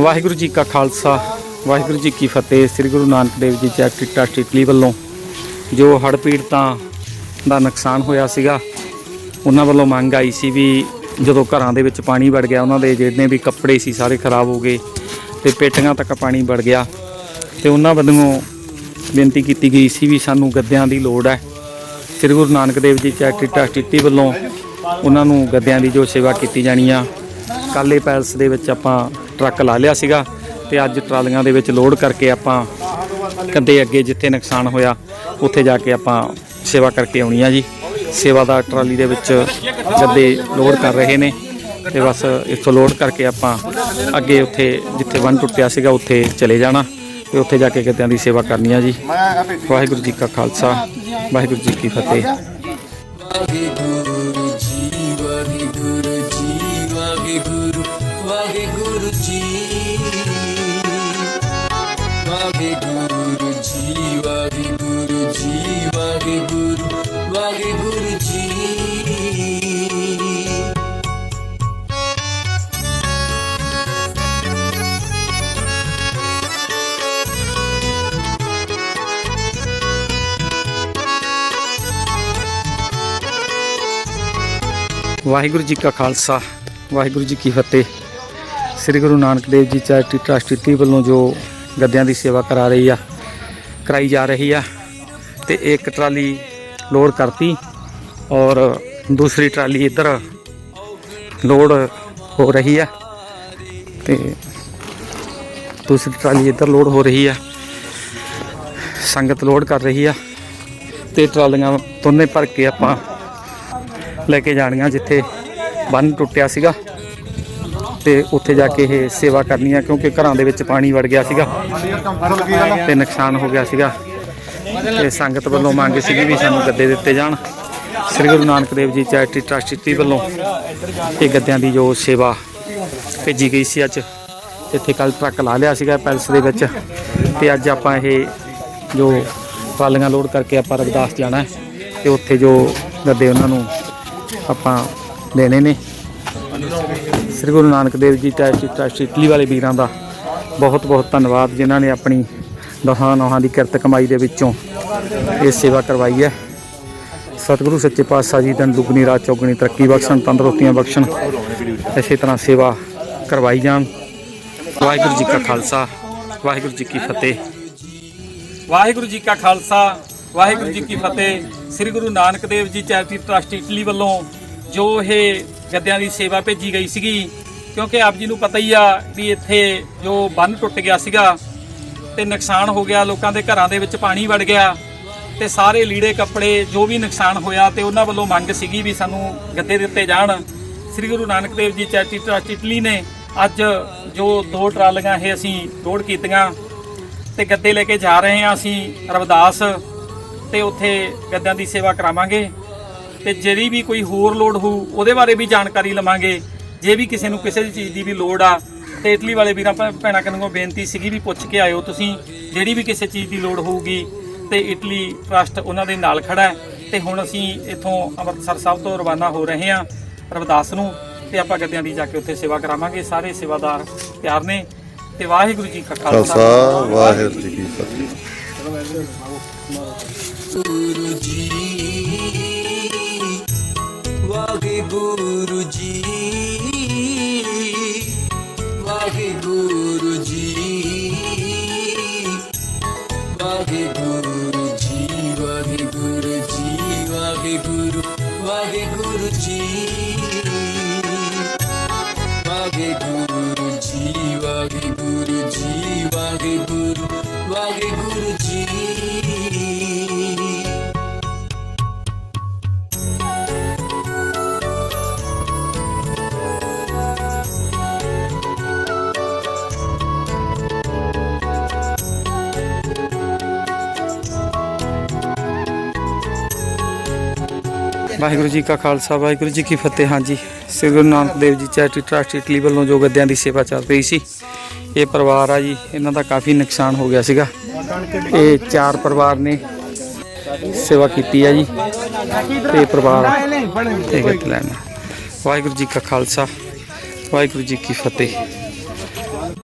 ਵਾਹਿਗੁਰੂ ਜੀ ਕਾ ਖਾਲਸਾ, ਵਾਹਿਗੁਰੂ ਜੀ ਕੀ ਫਤਿਹ। ਸ੍ਰੀ Guru Nanak Dev ji charity trust Italy ਵੱਲੋਂ ਜੋ ਹੜ੍ਹ ਪੀੜਤਾਂ ਦਾ ਨੁਕਸਾਨ ਹੋਇਆ ਸੀਗਾ, ਉਹਨਾਂ ਵੱਲੋਂ ਮੰਗ ਆਈ ਸੀ ਵੀ ਜਦੋਂ ਘਰਾਂ ਦੇ ਵਿੱਚ ਪਾਣੀ ਵੜ ਗਿਆ, ਉਹਨਾਂ ਦੇ ਜਿੰਨੇ ਵੀ ਕੱਪੜੇ ਸੀ ਸਾਰੇ ਖਰਾਬ ਹੋ ਗਏ ਤੇ ਪੇਟੀਆਂ ਤੱਕ ਪਾਣੀ ਵੜ ਗਿਆ ਤੇ ਉਹਨਾਂ ਵੱਲੋਂ ਬੇਨਤੀ ਕੀਤੀ ਗਈ ਸੀ ਵੀ ਸਾਨੂੰ ਗੱਦਿਆਂ ਦੀ ਲੋੜ ਹੈ। ਸ੍ਰੀ Guru Nanak Dev ji charity trust Italy ਵੱਲੋਂ ਉਹਨਾਂ ਨੂੰ ਗੱਦਿਆਂ ਦੀ ਜੋ ਸੇਵਾ ਕੀਤੀ ਜਾਣੀ ਆ ਕਾਲੇ ਪੈਲਸ ਦੇ ਵਿੱਚ ਆਪਾਂ ਟਰੱਕ ਲਾ ਲਿਆ ਸੀਗਾ ਤੇ ਅੱਜ ਟਰਾਲੀਆਂ ਦੇ ਵਿੱਚ ਲੋਡ ਕਰਕੇ ਆਪਾਂ ਕੰਦੇ ਅੱਗੇ ਜਿੱਥੇ ਨੁਕਸਾਨ ਹੋਇਆ, ਉੱਥੇ ਜਾ ਕੇ ਆਪਾਂ ਸੇਵਾ ਕਰਕੇ ਆਉਣੀ ਆ ਜੀ। ਸੇਵਾ ਦਾ ਟਰਾਲੀ ਦੇ ਵਿੱਚ ਗੱਦੇ ਲੋਡ ਕਰ ਰਹੇ ਨੇ ਤੇ ਬਸ ਇੱਥੋਂ ਲੋਡ ਕਰਕੇ ਆਪਾਂ ਅੱਗੇ ਉੱਥੇ ਜਿੱਥੇ ਵੰਨ ਟੁੱਟਿਆ ਸੀਗਾ, ਉੱਥੇ ਚਲੇ ਜਾਣਾ ਤੇ ਉੱਥੇ ਜਾ ਕੇ ਗੱਦਿਆਂ ਦੀ ਸੇਵਾ ਕਰਨੀ ਆ ਜੀ। ਵਾਹਿਗੁਰੂ ਜੀ ਕਾ ਖਾਲਸਾ, ਵਾਹਿਗੁਰੂ ਜੀ ਕੀ ਫਤਿਹ। ਵਾਹਿਗੁਰੂ ਜੀ ਕਾ ਖਾਲਸਾ, ਵਾਹਿਗੁਰੂ ਜੀ ਕੀ ਫਤਿਹ। ਸ੍ਰੀ Guru Nanak Dev ji charity trust Italy ਵੱਲੋਂ ਜੋ ਗੱਦਿਆਂ ਦੀ ਸੇਵਾ ਕਰਾ ਰਹੀ ਆ, ਕਰਾਈ ਜਾ ਰਹੀ ਆ ਤੇ ਇੱਕ ਟਰਾਲੀ ਲੋਡ ਕਰਤੀ ਔਰ ਦੂਸਰੀ ਟਰਾਲੀ ਇੱਧਰ ਲੋਡ ਹੋ ਰਹੀ ਆ ਤੇ ਦੂਸਰੀ ਟਰਾਲੀ ਇੱਧਰ ਲੋਡ ਹੋ ਰਹੀ ਆ, ਸੰਗਤ ਲੋਡ ਕਰ ਰਹੀ ਆ ਤੇ ਟਰਾਲੀਆਂ ਦੋਨੇ ਭਰ ਕੇ ਆਪਾਂ ਲੈ ਕੇ ਜਾਣੀਆਂ ਜਿੱਥੇ ਬੰਨ ਟੁੱਟਿਆ ਸੀਗਾ। ਤੇ ਉੱਥੇ ਜਾ ਕੇ ਇਹ ਸੇਵਾ ਕਰਨੀ ਆ ਕਿਉਂਕਿ ਘਰਾਂ ਦੇ ਵਿੱਚ ਪਾਣੀ ਵੜ ਗਿਆ ਸੀਗਾ। ਤੇ ਨੁਕਸਾਨ ਹੋ ਗਿਆ ਸੀਗਾ। ਤੇ ਸੰਗਤ ਵੱਲੋਂ ਮੰਗ ਸੀਗੀ ਵੀ ਸਾਨੂੰ ਗੱਦੇ ਦਿੱਤੇ ਜਾਣ। ਸ੍ਰੀ ਗੁਰੂ ਨਾਨਕ ਦੇਵ ਜੀ ਚੈਰਿਟੀ ਟਰਸਟ ਵੱਲੋਂ ਇਹ ਗੱਦਿਆਂ ਦੀ ਜੋ ਸੇਵਾ ਭੇਜੀ ਗਈ ਸੀ ਅੱਜ। ਇੱਥੇ ਕੱਲ ਟਰੱਕ ਲਾ ਲਿਆ ਸੀਗਾ ਪੈਲਸ ਦੇ ਵਿੱਚ। ਤੇ ਅੱਜ ਆਪਾਂ ਇਹ ਜੋ ਪਾਲੀਆਂ ਲੋਡ ਕਰਕੇ ਆਪਾਂ ਰਵਿਦਾਸ ਜਾਣਾ ਹੈ। ਤੇ ਉੱਥੇ ਜੋ ਗੱਦੇ ਉਹਨਾਂ ਨੂੰ ਆਪਾਂ ਦੇਣੇ ਨੇ। ਸ੍ਰੀ Guru Nanak Dev ji trust trust Italy ਵਾਲੇ ਵੀਰਾਂ ਦਾ ਬਹੁਤ ਬਹੁਤ ਧੰਨਵਾਦ, ਜਿਨ੍ਹਾਂ ਨੇ ਆਪਣੀ ਦਹਾਂ ਨੌਹਾਂ ਦੀ ਕਿਰਤ ਕਮਾਈ ਦੇ ਵਿੱਚੋਂ ਇਹ ਸੇਵਾ ਕਰਵਾਈ ਹੈ। ਸਤਿਗੁਰੂ ਸੱਚੇ ਪਾਤਸ਼ਾਹ ਜੀ ਦਿਨ ਦੁਗਣੀ, ਰਾਤ ਚੌਗਣੀ, ਤਰੱਕੀ ਬਖਸ਼ਣ, ਤੰਦਰੁਸਤੀਆਂ ਬਖਸ਼ਣ, ਇਸੇ ਤਰ੍ਹਾਂ ਸੇਵਾ ਕਰਵਾਈ ਜਾਣ। ਵਾਹਿਗੁਰੂ ਜੀ ਕਾ ਖਾਲਸਾ, ਵਾਹਿਗੁਰੂ ਜੀ ਕੀ ਫਤਿਹ। ਵਾਹਿਗੁਰੂ ਜੀ ਕਾ ਖਾਲਸਾ ਵਾਹਿਗੁਰੂ ਜੀ ਕੀ ਫਤਿਹ। ਸ੍ਰੀ Guru Nanak Dev ji charity trust Italy ਵੱਲੋਂ ਜੋ ਇਹ ਗੱਦਿਆਂ ਦੀ ਸੇਵਾ ਭੇਜੀ ਗਈ ਸੀਗੀ, ਕਿਉਂਕਿ ਆਪ ਜੀ ਨੂੰ ਪਤਾ ਹੀ ਆ ਵੀ ਇੱਥੇ ਜੋ ਬੰਨ ਟੁੱਟ ਗਿਆ ਸੀਗਾ ਤੇ ਨੁਕਸਾਨ ਹੋ ਗਿਆ, ਲੋਕਾਂ ਦੇ ਘਰਾਂ ਦੇ ਵਿੱਚ ਪਾਣੀ ਵੜ ਗਿਆ ਤੇ ਸਾਰੇ ਲੀੜੇ ਕੱਪੜੇ ਜੋ ਵੀ ਨੁਕਸਾਨ ਹੋਇਆ ਤੇ ਉਹਨਾਂ ਵੱਲੋਂ ਮੰਗ ਸੀਗੀ ਵੀ ਸਾਨੂੰ ਗੱਦੇ ਦਿੱਤੇ ਜਾਣ। ਸ੍ਰੀ Guru Nanak Dev ji charity trust Italy ਨੇ ਅੱਜ ਜੋ ਦੋ ਟਰਾਲੀਆਂ ਇਹ ਅਸੀਂ ਲੋਡ ਕੀਤੀਆਂ ਤੇ ਗੱਦੇ ਲੈ ਕੇ ਜਾ ਰਹੇ ਹਾਂ ਅਸੀਂ ਰਵਦਾਸ ਤੇ ਉੱਥੇ ਗੱਦਿਆਂ ਦੀ ਸੇਵਾ ਕਰਾਵਾਂਗੇ ਤੇ ਜਿਹੜੀ ਵੀ ਕੋਈ ਹੋਰ ਲੋੜ ਹੋਊ, ਉਹਦੇ ਬਾਰੇ ਵੀ ਜਾਣਕਾਰੀ ਲਵਾਂਗੇ। ਜੇ ਵੀ ਕਿਸੇ ਨੂੰ ਕਿਸੇ ਚੀਜ਼ ਦੀ ਵੀ ਲੋੜ ਆ, ਤੇ ਇਟਲੀ ਵਾਲੇ ਵੀਰਾਂ ਭੈ- ਭੈਣਾਂ ਕਨੂੰ ਬੇਨਤੀ ਸੀਗੀ ਵੀ ਪੁੱਛ ਕੇ ਆਇਓ ਤੁਸੀਂ, ਜਿਹੜੀ ਵੀ ਕਿਸੇ ਚੀਜ਼ ਦੀ ਲੋੜ ਹੋਊਗੀ, ਤੇ ਇਟਲੀ ਟਰਸਟ ਉਹਨਾਂ ਦੇ ਨਾਲ ਖੜਾ ਹੈ। ਤੇ ਹੁਣ ਅਸੀਂ ਇੱਥੋਂ ਅੰਮ੍ਰਿਤਸਰ ਸਾਹਿਬ ਤੋਂ ਰਵਾਨਾ ਹੋ ਰਹੇ ਹਾਂ, ਰਵਿਦਾਸ ਨੂੰ, ਤੇ ਆਪਾਂ ਗੱਦਿਆਂ ਦੀ ਜਾ ਕੇ ਉੱਥੇ ਸੇਵਾ ਕਰਾਵਾਂਗੇ। ਸਾਰੇ ਸੇਵਾਦਾਰ ਪਿਆਰ ਨੇ, ਤੇ ਵਾਹਿਗੁਰੂ ਜੀ ਕਾ ਖਾਲਸਾ। ਖਾਲਸਾ, ਵਾਹਿਗੁਰੂ ਜੀ ਕੀ ਫਤਿਹ। ਗੁਰੂ ਜੀ ਵਾਹਿਗੁਰੂ ਜੀ ਵਾਹਿਗੁਰੂ ਜੀ ਵਾਹਿਗੁਰੂ ਜੀ ਵਾਹਿਗੁਰੂ ਜੀ ਵਾਹਿਗੁਰੂ ਵਾਹਿਗੁਰੂ ਜੀ ਵਾਹਿਗੁਰੂ ਜੀ ਵਾਹਿਗੁਰੂ ਜੀ ਵਾਹਿਗੁਰੂ ਜੀ ਕਾ ਖਾਲਸਾ, ਵਾਹਿਗੁਰੂ ਜੀ ਕੀ ਫਤਿਹ। ਹਾਂਜੀ, ਸ੍ਰੀ Guru Nanak Dev ji charity trust Italy ਵੱਲੋਂ ਜੋ ਗੱਦਿਆਂ ਦੀ ਸੇਵਾ ਚੱਲ ਰਹੀ ਸੀ, ਇਹ ਪਰਿਵਾਰ ਆ ਜੀ, ਇਹਨਾਂ ਦਾ ਕਾਫੀ ਨੁਕਸਾਨ ਹੋ ਗਿਆ ਸੀਗਾ। ਇਹ ਚਾਰ ਪਰਿਵਾਰ ਨੇ ਸੇਵਾ ਕੀਤੀ ਆ ਜੀ, ਤੇ ਇਹ ਪਰਿਵਾਰ ਇਹ ਗੱਦ ਲੈਣਾ। ਵਾਹਿਗੁਰੂ ਜੀ ਕਾ ਖਾਲਸਾ, ਵਾਹਿਗੁਰੂ ਜੀ ਕੀ ਫਤਿਹ।